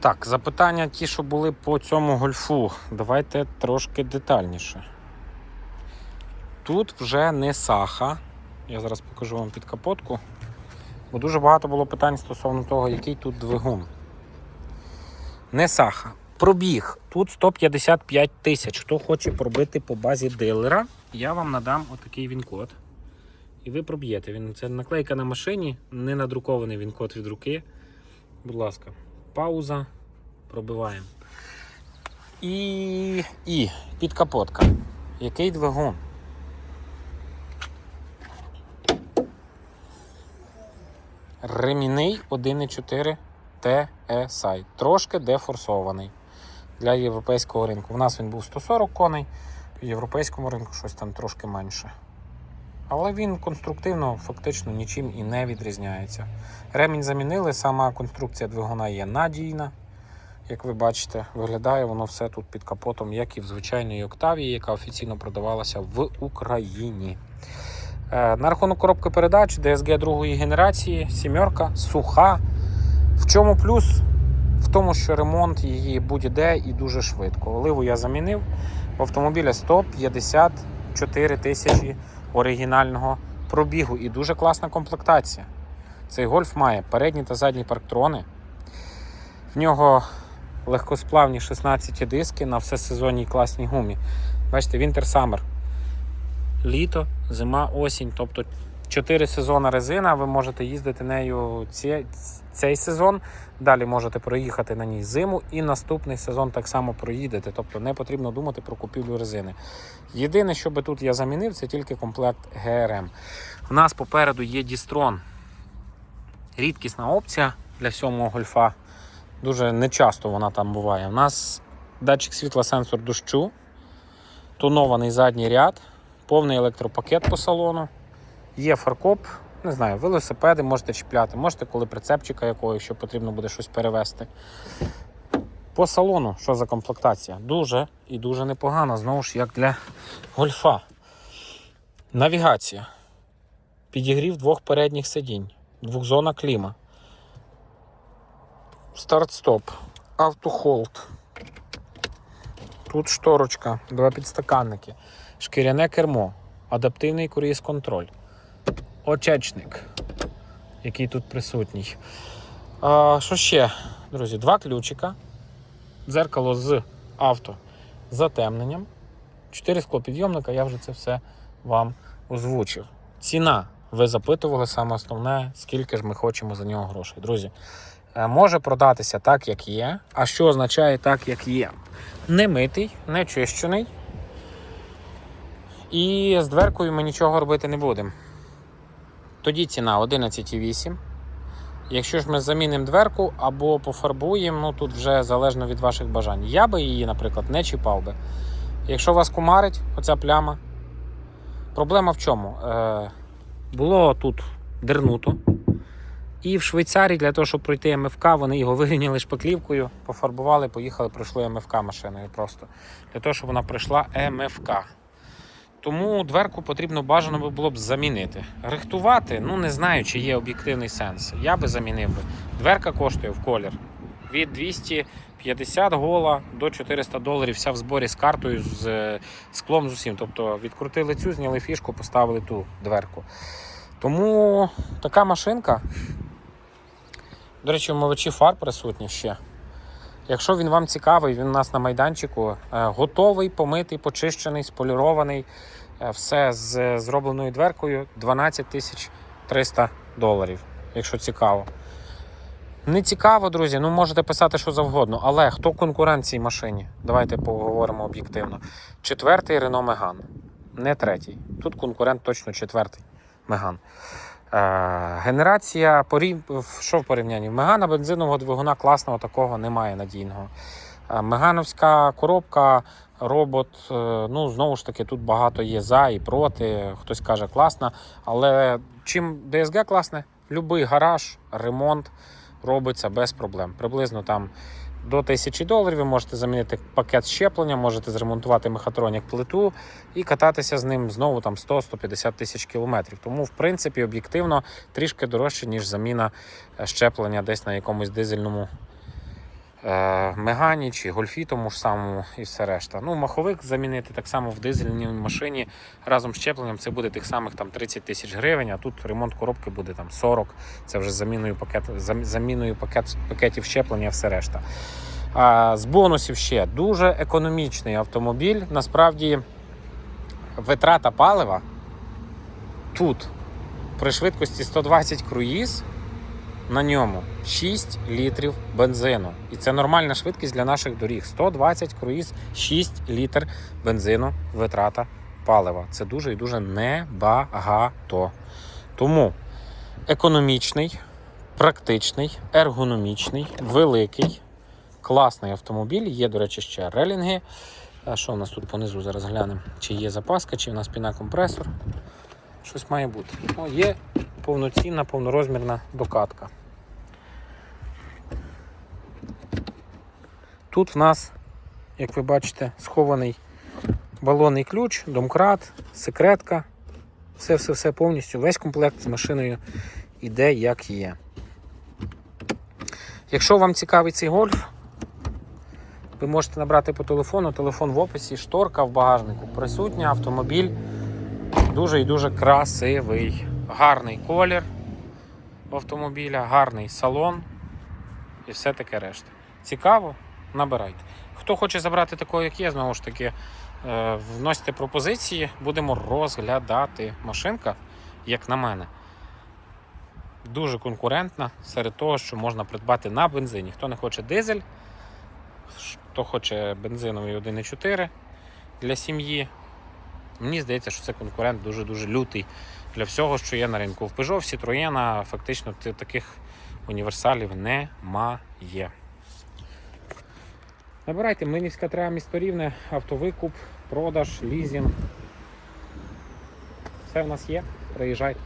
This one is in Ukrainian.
Так, запитання ті, що були по цьому гольфу. Давайте трошки детальніше. Тут вже не саха. Я зараз покажу вам під капотку. Бо дуже багато було питань стосовно того, який тут двигун. Не саха. Пробіг. Тут 155 тисяч. Хто хоче пробити по базі дилера, я вам надам отакий він-код. І ви проб'єте. Це наклейка на машині, не надрукований він-код від руки. Будь ласка, пауза. Пробиваємо. І, і підкапотка. Який двигун? Ремінний 1.4 TSI. Трошки дефорсований для європейського ринку. У нас він був 140 коней, в європейському ринку щось там трошки менше. Але він конструктивно фактично нічим і не відрізняється. Ремінь замінили, сама конструкція двигуна є надійна. Як ви бачите, виглядає воно все тут під капотом, як і в звичайній Октавії, яка офіційно продавалася в Україні. Е, На рахунок коробки передач DSG другої генерації, сімерка, суха. В чому плюс? В тому, що ремонт її будь-де і дуже швидко. Оливу я замінив в автомобіля 154 тисячі оригінального пробігу і дуже класна комплектація. Цей гольф має передні та задні парктрони. В нього легкосплавні 16 диски на всесезонній класній гумі. Бачите, Summer. Літо, зима, осінь. Тобто 4 сезони резина. Ви можете їздити нею ці, цей сезон. Далі можете проїхати на ній зиму і наступний сезон так само проїдете. Тобто не потрібно думати про купівлю резини. Єдине, що би тут я замінив, це тільки комплект ГРМ. У нас попереду є Дістрон. Рідкісна опція для сьомого гольфа. Дуже нечасто вона там буває. У нас датчик світла сенсор дощу, тонований задній ряд, повний електропакет по салону. Є фаркоп, не знаю, велосипеди можете чіпляти, можете, коли прицепчика якого, якщо потрібно буде щось перевезти. По салону, що за комплектація? Дуже і дуже непогано, знову ж як для гольфа. Навігація. Підігрів двох передніх сидінь, двохзона кліма. Старт-стоп, автохолд. Тут шторочка, два підстаканники, шкіряне кермо, адаптивний круїз-контроль, очечник, який тут присутній. А, що ще, друзі? Два ключика, дзеркало з авто затемненням, 4 склопідйомника, я вже це все вам озвучив. Ціна. Ви запитували саме основне, скільки ж ми хочемо за нього грошей. Друзі, е, може продатися так, як є. А що означає так, як є? Не митий, не чищений. І з дверкою ми нічого робити не будемо. Тоді ціна 11,8. Якщо ж ми замінимо дверку або пофарбуємо, ну тут вже залежно від ваших бажань. Я би її, наприклад, не чіпав би. Якщо вас кумарить оця пляма, проблема в чому? Е, було тут дернуто. І в Швейцарії для того, щоб пройти МФК, вони його вирівняли шпаклівкою, пофарбували, поїхали, пройшли МФК машиною просто. Для того, щоб вона пройшла МФК. Тому дверку потрібно бажано було б замінити. Рихтувати, ну не знаю, чи є об'єктивний сенс. Я би замінив би. Дверка коштує в колір від 250 гола до 400 доларів, вся в зборі з картою, з е, склом з усім. Тобто відкрутили цю, зняли фішку, поставили ту дверку. Тому така машинка. До речі, омивачі фар присутні ще. Якщо він вам цікавий, він у нас на майданчику е, готовий, помитий, почищений, сполірований. е, Все з зробленою дверкою 12 тисяч 300 доларів, якщо цікаво. Не цікаво, друзі, ну можете писати що завгодно, але хто конкурент цій машині? Давайте поговоримо об'єктивно. Четвертий Renault Megane, не третій. Тут конкурент точно четвертий Megane. Е, генерація що в порівнянні? Мегана бензинового двигуна класного такого немає надійного. Е, Мегановська коробка, робот. е, Ну, знову ж таки, тут багато є за і проти. Хтось каже класна. Але чим DSG класне? Любий гараж, ремонт робиться без проблем. Приблизно там до 1000 доларів ви можете замінити пакет щеплення, можете зремонтувати мехатронік плиту і кататися з ним знову там 100-150 тисяч кілометрів. Тому, в принципі, об'єктивно трішки дорожче, ніж заміна е, щеплення десь на якомусь дизельному Мегані чи Гольфі тому ж самому і все решта. Ну, маховик замінити так само в дизельній машині разом з щепленням це буде тих самих там 30 тисяч гривень, а тут ремонт коробки буде там 40. Це вже заміною, пакет, зам- заміною пакет, пакетів щеплення все решта. А з бонусів ще дуже економічний автомобіль. Насправді витрата палива тут при швидкості 120 круїз на ньому 6 літрів бензину. І це нормальна швидкість для наших доріг. 120 круїз, 6 літр бензину витрата палива. Це дуже і дуже небагато. Тому економічний, практичний, ергономічний, великий, класний автомобіль. Є, до речі, ще релінги. А що у нас тут понизу зараз глянемо? Чи є запаска, чи в нас пінакомпресор. Щось має бути. О, є повноцінна, повнорозмірна докатка. Тут в нас, як ви бачите, схований балонний ключ, домкрат, секретка. Все-все-все повністю, весь комплект з машиною іде як є. Якщо вам цікавий цей гольф, ви можете набрати по телефону, телефон в описі, шторка в багажнику присутня, автомобіль дуже і дуже красивий. Гарний колір автомобіля, гарний салон і все таке решта. Цікаво? Набирайте. Хто хоче забрати такого, як є, знову ж таки, е, вносьте пропозиції, будемо розглядати. Машинка, як на мене, дуже конкурентна серед того, що можна придбати на бензині. Хто не хоче дизель, хто хоче бензиновий 1,4 для сім'ї. Мені здається, що це конкурент дуже-дуже лютий для всього, що є на ринку. В Peugeot, в Citroën фактично таких універсалів немає. Набирайте Минівська треба місто Рівне, автовикуп, продаж, лізінг. Все в нас є. Приїжджайте.